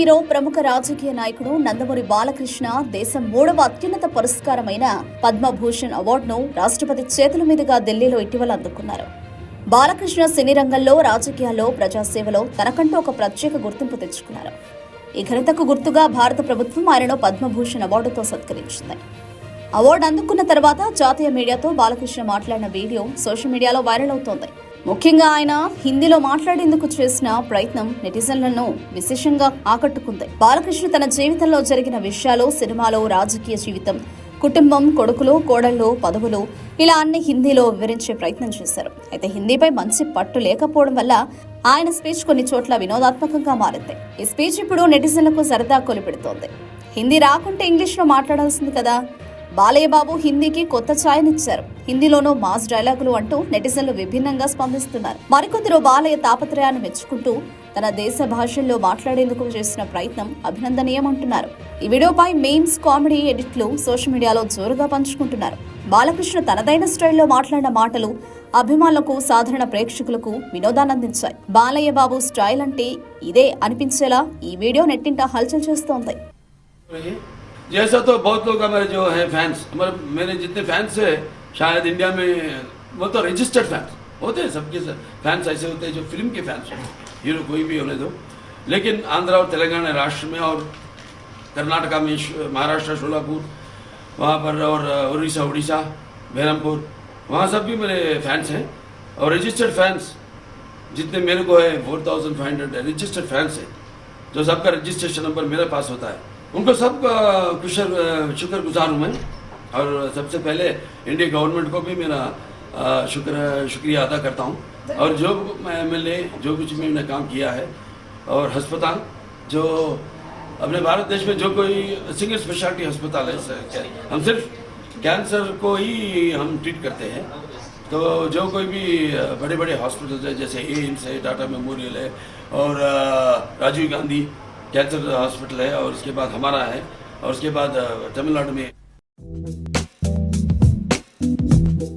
Hero ప్రముఖ రాజకీయ నాయకుడు నందమూరి బాలకృష్ణ దేశం మూడవ అత్యున్నత పురస్కారమైన పద్మభూషణ్ అవార్డును రాష్ట్రపతి చేతుల మీదుగా ఢిల్లీలో ఇటీవల అందుకున్నారు. బాలకృష్ణ సినీ రంగంలో రాజకీయాల్లో ప్రజాసేవలో తనకంటూ ఒక ప్రత్యేక గుర్తింపు తెచ్చుకున్నారు. ఈ ఘనతకు గుర్తుగా భారత ప్రభుత్వం ఆయనను పద్మభూషణ్ అవార్డుతో సత్కరించింది. అవార్డు అందుకున్న తర్వాత జాతీయ మీడియాతో బాలకృష్ణ మాట్లాడిన వీడియో సోషల్ మీడియాలో వైరల్ అవుతోంది. ముఖ్యంగా ఆయన హిందీలో మాట్లాడేందుకు చేసిన ప్రయత్నం నెటిజన్లను విశేషంగా ఆకట్టుకుంది. బాలకృష్ణ తన జీవితంలో జరిగిన విషయాలు సినిమాలో రాజకీయ జీవితం కుటుంబం కొడుకులు కోడళ్ళు పదవులు ఇలా అన్ని హిందీలో వివరించే ప్రయత్నం చేశారు. అయితే హిందీపై మంచి పట్టు లేకపోవడం వల్ల ఆయన స్పీచ్ కొన్ని చోట్ల వినోదాత్మకంగా మారింది. ఈ స్పీచ్ ఇప్పుడు నెటిజన్లకు సరదా కొలిపెడుతోంది. హిందీ రాకుంటే ఇంగ్లీష్లో మాట్లాడాల్సింది కదా? బాలయ్యబాబు హిందీకి కొత్త ఛాయనిచ్చారు. హిందీలోనూ మాస్ డైలాగులు అంటూ నెటిజన్లు విభిన్నంగా స్పందిస్తున్నారు. మరికొందరు బాలయ్య తాపత్రయాన్ని మెచ్చుకుంటూ తన దేశ భాషల్లో మాట్లాడేందుకు చేసిన ప్రయత్నం అభినందనీయమంటున్నారు. ఈ వీడియోపై మెయిన్స్ కామెడీ ఎడిట్లు సోషల్ మీడియాలో జోరుగా పంచుకుంటున్నారు. బాలకృష్ణ తనదైన స్టైల్లో మాట్లాడిన మాటలు అభిమానులకు సాధారణ ప్రేక్షకులకు వినోదాన్నందించాయి. బాలయ్య బాబు స్టైల్ అంటే ఇదే అనిపించేలా ఈ వీడియో నెట్టింట హల్చల్ చేస్తోంది. जैसा तो बहुत लोग हमारे जो है फैंस हमारे, मेरे जितने फैंस है, शायद इंडिया में, वो तो रजिस्टर्ड फैंस होते हैं सबके फैंस ऐसे होते हैं जो फ़िल्म के फैंस होते हैं, हीरो कोई भी होने दो। लेकिन आंध्र और तेलंगाना राष्ट्र में और कर्नाटका में महाराष्ट्र शोलापुर वहाँ पर और, उड़ीसा उड़ीसा, बहरमपुर, वहाँ सब भी मेरे फैंस हैं। और रजिस्टर्ड फैंस जितने मेरे को है four thousand five hundred registered fans है, जो सबका रजिस्ट्रेशन नंबर मेरे पास होता है। उनको सब कुशल शुक्र गुजार हूँ मैं। और सबसे पहले इंडिया गवर्नमेंट को भी मेरा शुक्र, शुक्रिया अदा करता हूँ। और जो एल जो कुछ मैंने काम किया है, और अस्पताल, जो अपने भारत देश में जो कोई सिंगल स्पेशलिटी अस्पताल है हम सिर्फ़ कैंसर को ही हम ट्रीट करते हैं। तो जो कोई भी बड़े बड़े हॉस्पिटल है, जैसे एम्स है टाटा मेमोरियल है, और राजीव गांधी कैंसर हॉस्पिटल है और उसके बाद हमारा है और उसके बाद तमिलनाडु में